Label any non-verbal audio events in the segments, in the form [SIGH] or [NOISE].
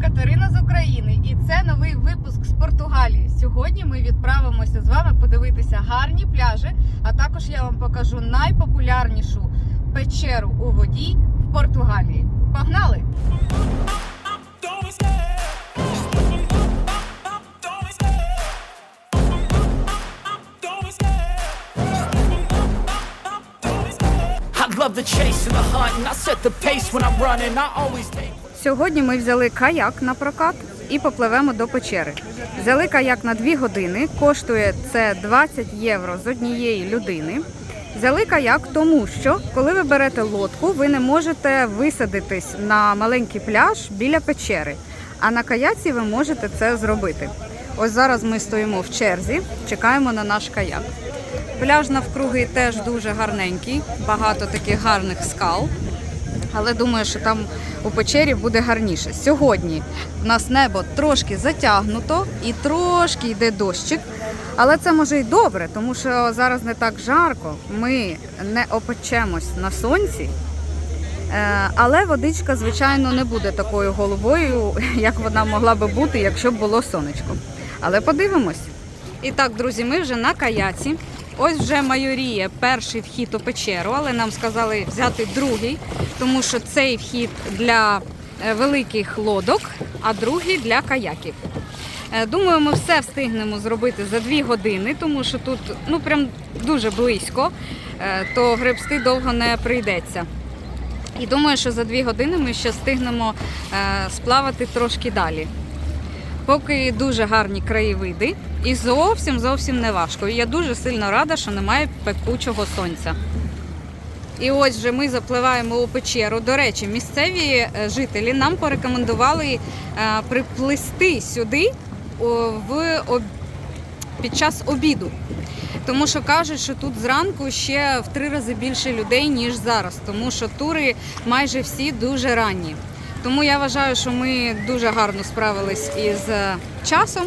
Катерина з України, і це новий випуск з Португалії. Сьогодні ми відправимося з вами подивитися гарні пляжі, а також я вам покажу найпопулярнішу печеру у воді в Португалії. Погнали! Сьогодні ми взяли каяк на прокат і попливемо до печери. Взяли каяк на 2 години, коштує це 20 євро з однієї людини. Взяли каяк, тому що коли ви берете лодку, ви не можете висадитись на маленький пляж біля печери. А на каяці ви можете це зробити. Ось зараз ми стоїмо в черзі, чекаємо на наш каяк. Пляж навкруги теж дуже гарненький, багато таких гарних скал але думаю, що там у печері буде гарніше. Сьогодні у нас небо трошки затягнуто і трошки йде дощик. Але це може й добре, тому що зараз не так жарко. Ми не опечемось на сонці. Е, Але водичка, звичайно, не буде такою голубою, [LAUGHS] як вона могла би бути, якщо б було сонечко. Але подивимось. І так, друзі, ми вже на каяці. Ось вже майоріє перший вхід у печеру, але нам сказали взяти другий, тому що цей вхід для е, великих лодок, а другий для каяків. Е, Думаю, ми все встигнемо зробити за дві години, тому що тут ну прям дуже близько, е, то гребсти довго не прийдеться. І думаю, що за дві години ми ще встигнемо сплавати трошки далі. Поки дуже гарні краєвиди і зовсім зовсім не важко. Я дуже сильно рада, що немає пекучого сонця. І ось вже ми запливаємо у печеру. До речі, місцеві е, жителі нам порекомендували е, приплисти сюди в під час обіду. Тому що кажуть, що тут зранку ще в три рази більше людей, ніж зараз, тому що тури майже всі дуже ранні. Тому я вважаю, що ми дуже гарно справились із е, часом.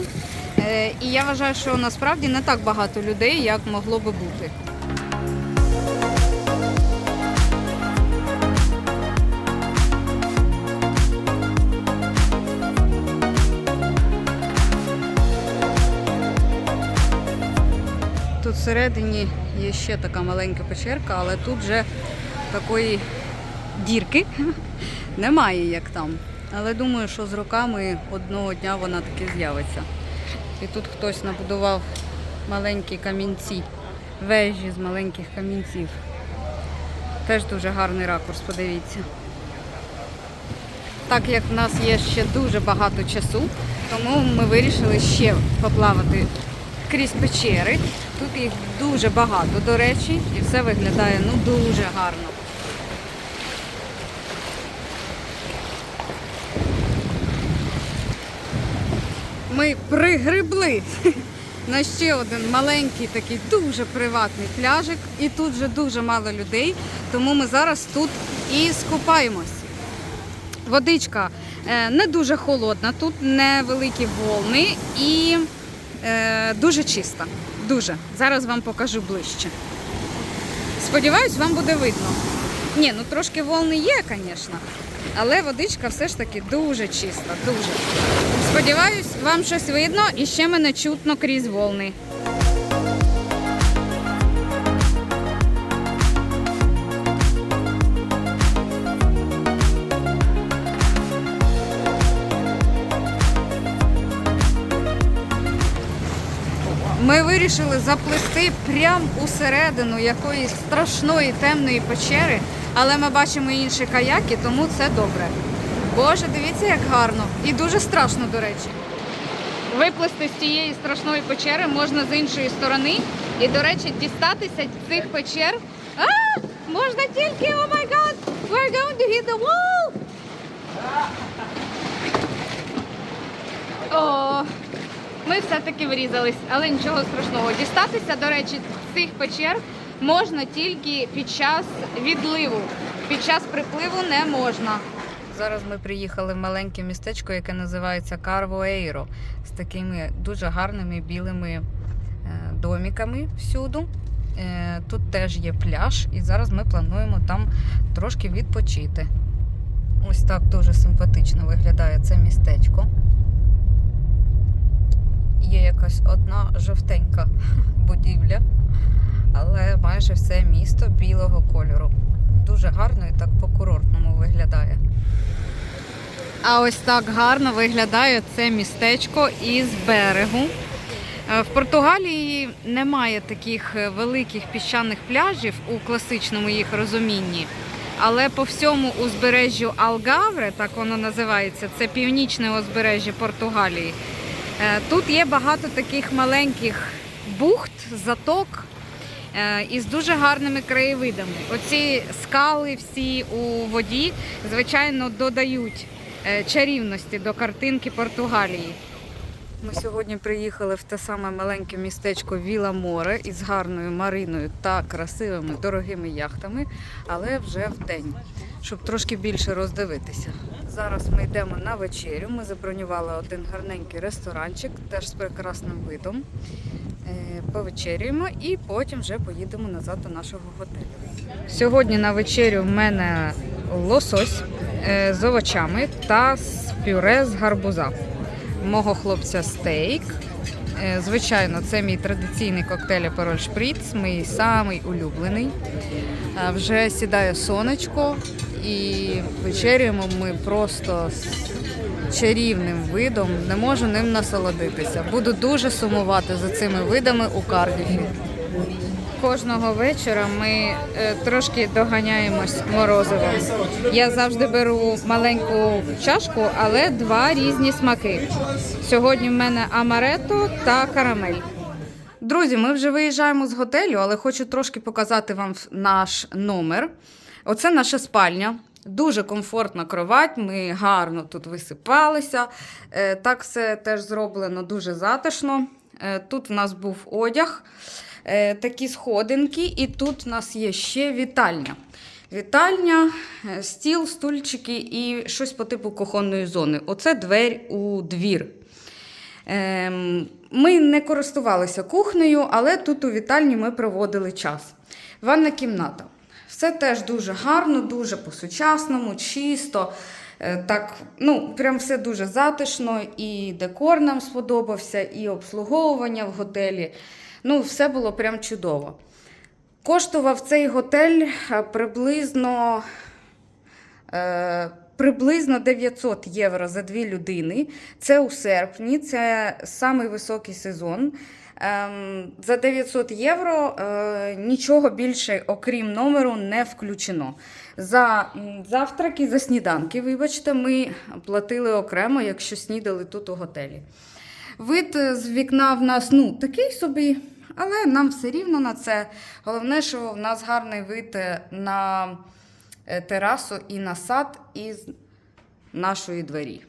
Е, І я вважаю, що насправді не так багато людей, як могло би бути. Тут всередині є ще така маленька печерка, але тут вже такої дірки немає, як там. Але думаю, що з роками одного дня вона таки з'явиться. І тут хтось набудував маленькі камінці, вежі з маленьких камінців. Теж дуже гарний ракурс, подивіться. Так як в нас є ще дуже багато часу, тому ми вирішили ще поплавати крізь печери. Тут їх дуже багато, до речі, і все виглядає ну дуже гарно. Ми пригребли [LAUGHS] на ще один маленький такий дуже приватний пляжик. І тут вже дуже мало людей, тому ми зараз тут і скупаємось. Водичка е, не дуже холодна, тут невеликі волни і е, дуже чиста. Дуже. Зараз вам покажу ближче. Сподіваюсь, вам буде видно. Ні, ну трошки волни є, звісно, але водичка все ж таки дуже чиста, дуже. Сподіваюсь, вам щось видно і ще мене чутно крізь волни. Ми вирішили заплисти прямо усередину якоїсь страшної темної печери, але ми бачимо інші каяки, тому це добре. Боже, дивіться, як гарно. І дуже страшно, до речі. Виплисти з цієї страшної печери можна з іншої сторони. І, до речі, дістатися цих печер. А! Можна тільки, о май гад! We're going ми все-таки врізались, але нічого страшного. Дістатися, до речі, цих печер можна тільки під час відливу. Під час припливу не можна. Зараз ми приїхали в маленьке містечко, яке називається Карвоейро, з такими дуже гарними білими е, доміками всюду. Е, Тут теж є пляж, і зараз ми плануємо там трошки відпочити. Ось так дуже симпатично виглядає це містечко. Є якась одна жовтенька [LAUGHS] будівля, але майже все місто білого кольору. Дуже гарно і так по-курортному виглядає. А ось так гарно виглядає це містечко із берегу. Е, В Португалії немає таких е, великих піщаних пляжів у класичному їх розумінні. Але по всьому узбережжю Алгавре, так воно називається, це північне узбережжя Португалії. е, Тут є багато таких маленьких бухт, заток із дуже гарними краєвидами. Оці скали всі у воді, звичайно, додають е, чарівності до картинки Португалії. Ми сьогодні приїхали в те саме маленьке містечко Віла Море із гарною мариною та красивими дорогими яхтами, але вже в день, щоб трошки більше роздивитися. Зараз ми йдемо на вечерю. Ми забронювали один гарненький ресторанчик, теж з прекрасним видом. Е, Повечерюємо і потім вже поїдемо назад до нашого готелю. Сьогодні на вечерю в мене лосось е, з овочами та пюре з гарбуза мого хлопця стейк. Е, Звичайно, це мій традиційний коктейль Апероль Шприц, мій самий улюблений. Вже сідає сонечко і вечеряємо ми просто чарівним видом. Не можу ним насолодитися. Буду дуже сумувати за цими видами у Кардіфі. Кожного вечора ми е, трошки доганяємось морозивом. Я завжди беру маленьку чашку, але два різні смаки. Сьогодні в мене амарето та карамель. Друзі, ми вже виїжджаємо з готелю, але хочу трошки показати вам наш номер. Оце наша спальня. Дуже комфортна кровать, ми гарно тут висипалися. Е, Так все теж зроблено дуже затишно. Е, Тут в нас був одяг, е, такі сходинки, і тут в нас є ще вітальня. Вітальня, стіл, стульчики і щось по типу кухонної зони. Оце двері у двір. Ем, Ми не користувалися кухнею, але тут у вітальні ми проводили час. Ванна кімната. Все теж дуже гарно, дуже по-сучасному, чисто. Е, Так, ну, прям все дуже затишно, і декор нам сподобався, і обслуговування в готелі. Ну, все було прям чудово. Коштував цей готель е, приблизно Е, Приблизно 900 євро за дві людини. Це у серпні, це самий високий сезон. Ем, За 900 євро е, нічого більше, окрім номеру, не включено. За завтраки, за сніданки, вибачте, ми платили окремо, якщо снідали тут у готелі. Вид е, з вікна в нас ну, такий собі, але нам все рівно на це. Головне, що в нас гарний вид е, на терасу і на сад із нашої двері.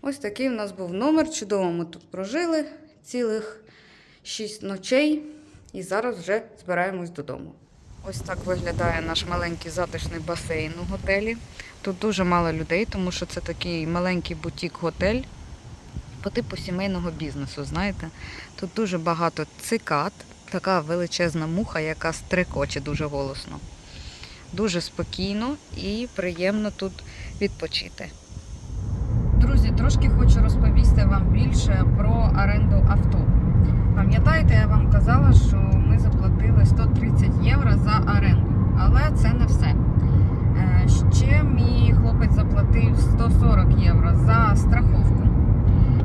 Ось такий в нас був номер. Чудово ми тут прожили цілих 6 ночей. І зараз вже збираємось додому. Ось так виглядає наш маленький затишний басейн у готелі. Тут дуже мало людей, тому що це такий маленький бутік-готель по типу сімейного бізнесу. Знаєте, тут дуже багато цикад, така величезна муха, яка стрикоче дуже голосно. Дуже спокійно і приємно тут відпочити. Трошки хочу розповісти вам більше про оренду авто. Пам'ятаєте, я вам казала, що ми заплатили 130 євро за оренду, але це не все. Е, Ще мій хлопець заплатив 140 євро за страховку.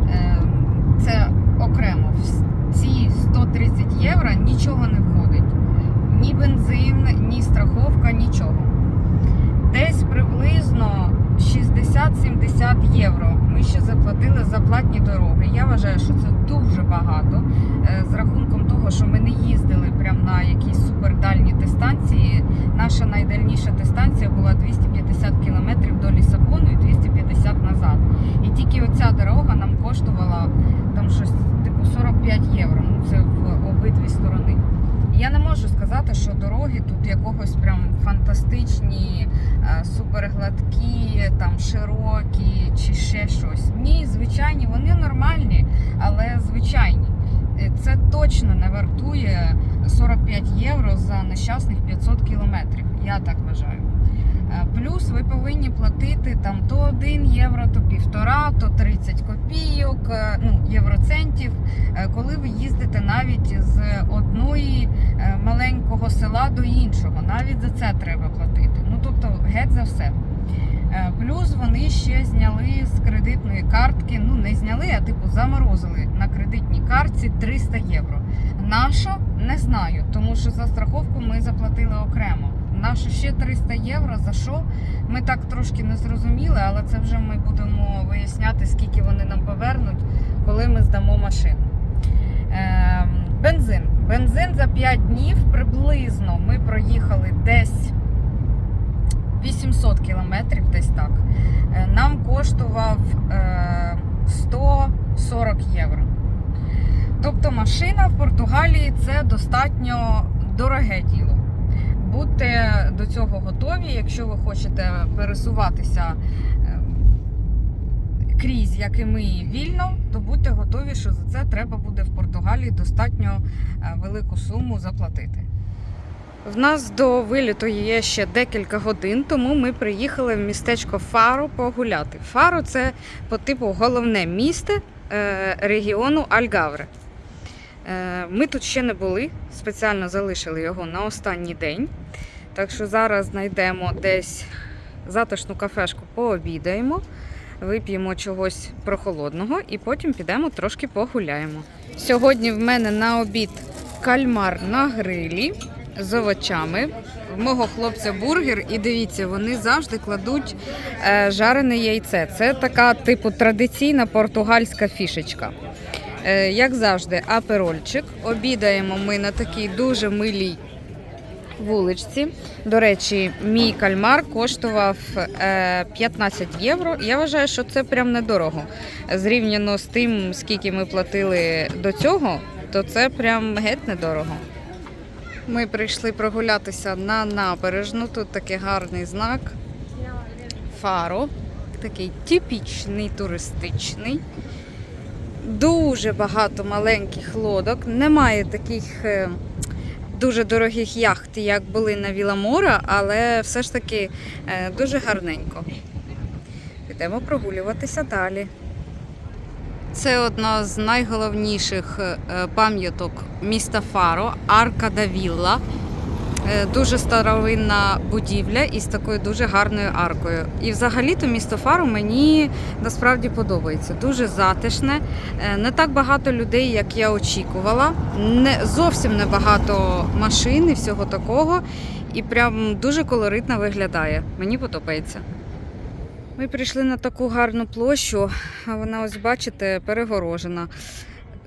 Е, Це окремо. В ці 130 євро нічого не входить. Ні бензин, ні страховка, нічого. Десь приблизно 60-70 євро ми ще заплатили за платні дороги. Я вважаю, що це дуже багато. Е, З рахунком того, що ми не їздили прямо на якісь супердальні дистанції. Наша найдальніша дистанція була 250 кілометрів до Лісабону і 250 назад. І тільки оця дорога нам коштувала там щось типу 45 євро. Ну це в обидві сторони. Я не можу сказати, що дороги тут якогось прям фантастичні, е, супергладкі, там широкі чи ще щось. Ні, звичайні, вони нормальні, але звичайні. Е, Це точно не вартує 45 євро за нещасних 500 кілометрів. Я так вважаю. Е, Плюс ви повинні платити там то 1 євро, то півтора, то 30 копійок, е, ну, євроцентів, е, коли ви їздите навіть з одної маленького села до іншого. Навіть за це треба платити. Ну тобто геть за все. Плюс вони ще зняли з кредитної картки, ну не зняли, а типу заморозили на кредитній картці 300 євро. Нащо? Не знаю, тому що за страховку ми заплатили окремо. Нащо ще 300 євро? За що? Ми так трошки не зрозуміли, але це вже ми будемо виясняти, скільки вони нам повернуть, коли ми здамо машину. Ем, бензин. Бензин за 5 днів приблизно ми проїхали десь 800 кілометрів, десь так. Е, Нам коштував е, 140 євро. Тобто машина в Португалії це достатньо дороге діло. Будьте до цього готові, якщо ви хочете пересуватися е, крізь, як і ми, вільно, то будьте готові, що за це треба буде в Португалії достатньо е, велику суму заплатити. В нас до виліту є ще декілька годин, тому ми приїхали в містечко Фаро погуляти. Фаро це по типу головне місто е, регіону Альгавре. Е, Ми тут ще не були, спеціально залишили його на останній день. Так що зараз знайдемо десь затишну кафешку, пообідаємо, вип'ємо чогось прохолодного і потім підемо трошки погуляємо. Сьогодні в мене на обід кальмар на грилі з овочами. В мого хлопця бургер, і дивіться, вони завжди кладуть е, жарене яйце. Це така, типу, традиційна португальська фішечка. Е, як завжди, аперольчик. Обідаємо ми на такій дуже милій вуличці. До речі, мій кальмар коштував е, 15 євро. Я вважаю, що це прям недорого. Зрівняно з тим, скільки ми платили до цього, то це прям геть недорого. Ми прийшли прогулятися на набережну. Тут такий гарний знак. Фаро. Такий типічний туристичний. Дуже багато маленьких лодок. Немає таких е, дуже дорогих яхт, як були на Віламора, але все ж таки е, дуже гарненько. Підемо прогулюватися далі. Це одна з найголовніших е, пам'яток міста Фаро, Арка да Вілла. Е, Дуже старовинна будівля із такою дуже гарною аркою. І взагалі-то місто Фаро мені насправді подобається. Дуже затишне, е, не так багато людей, як я очікувала. Не зовсім не багато машин і всього такого. І прям дуже колоритно виглядає. Мені подобається. Ми прийшли на таку гарну площу, а вона, ось бачите, перегорожена.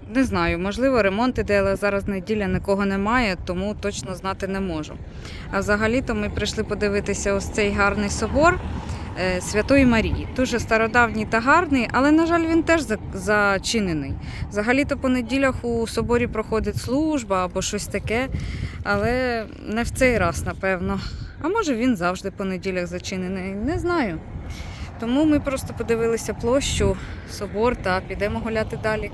Не знаю, можливо, ремонт іде, але зараз неділя нікого немає, тому точно знати не можу. А взагалі-то ми прийшли подивитися ось цей гарний собор е, Святої Марії. Дуже стародавній та гарний, але, на жаль, він теж зачинений. Взагалі-то по неділях у соборі проходить служба або щось таке, але не в цей раз, напевно. А може він завжди по неділях зачинений, не знаю. Тому ми просто подивилися площу, собор та підемо гуляти далі.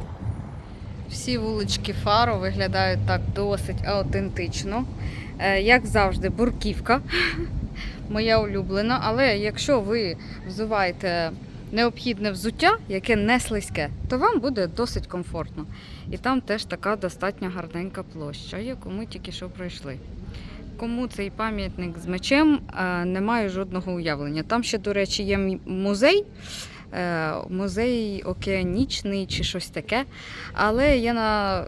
Всі вулички Фаро виглядають так досить аутентично. Е, Як завжди, бурківка. [LAUGHS] Моя улюблена. Але якщо ви взуваєте необхідне взуття, яке не слизьке, то вам буде досить комфортно. І там теж така достатньо гарненька площа, яку ми тільки що пройшли. Кому цей пам'ятник з мечем, е, не маю жодного уявлення. Там ще, до речі, є музей, музей океанічний чи щось таке. Але я на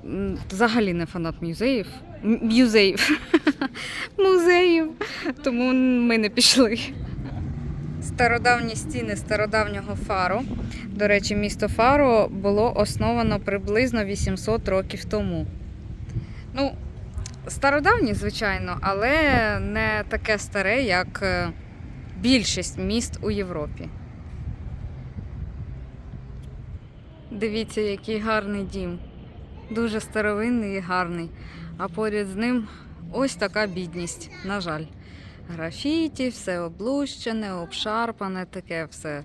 взагалі не фанат музеїв. Музеїв. [LAUGHS] Музеїв. Тому ми не пішли. Стародавні стіни стародавнього фару. До речі, місто Фаро було основано приблизно 800 років тому. Ну, стародавні, звичайно, але не таке старе, як е, більшість міст у Європі. Дивіться, який гарний дім. Дуже старовинний і гарний. А поряд з ним ось така бідність, на жаль. Графіті, все облущене, обшарпане, таке все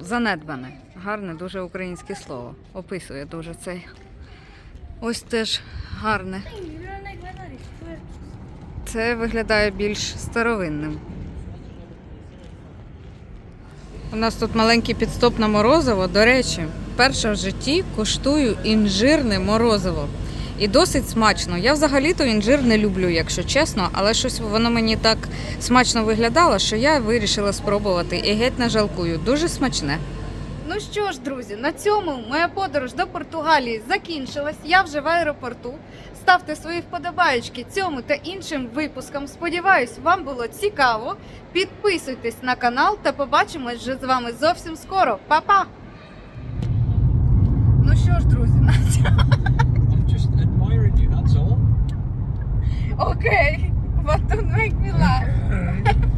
занедбане. Гарне, дуже українське слово. Описує дуже цей. Ось теж гарне. Це виглядає більш старовинним. У нас тут маленький підстоп на морозиво. До речі, перше в житті куштую інжирне морозиво. І досить смачно. Я взагалі-то інжир не люблю, якщо чесно, але щось воно мені так смачно виглядало, що я вирішила спробувати і геть не жалкую. Дуже смачне. Ну що ж, друзі, на цьому моя подорож до Португалії закінчилась. Я вже в аеропорту. Ставте свої вподобаєчки цьому та іншим випускам. Сподіваюсь, вам було цікаво. Підписуйтесь на канал та побачимось вже з вами зовсім скоро. Па-па! Ну що ж, друзі, на цьому. I'm just admiring you, that's all. Окей. But don't make me laugh. [LAUGHS]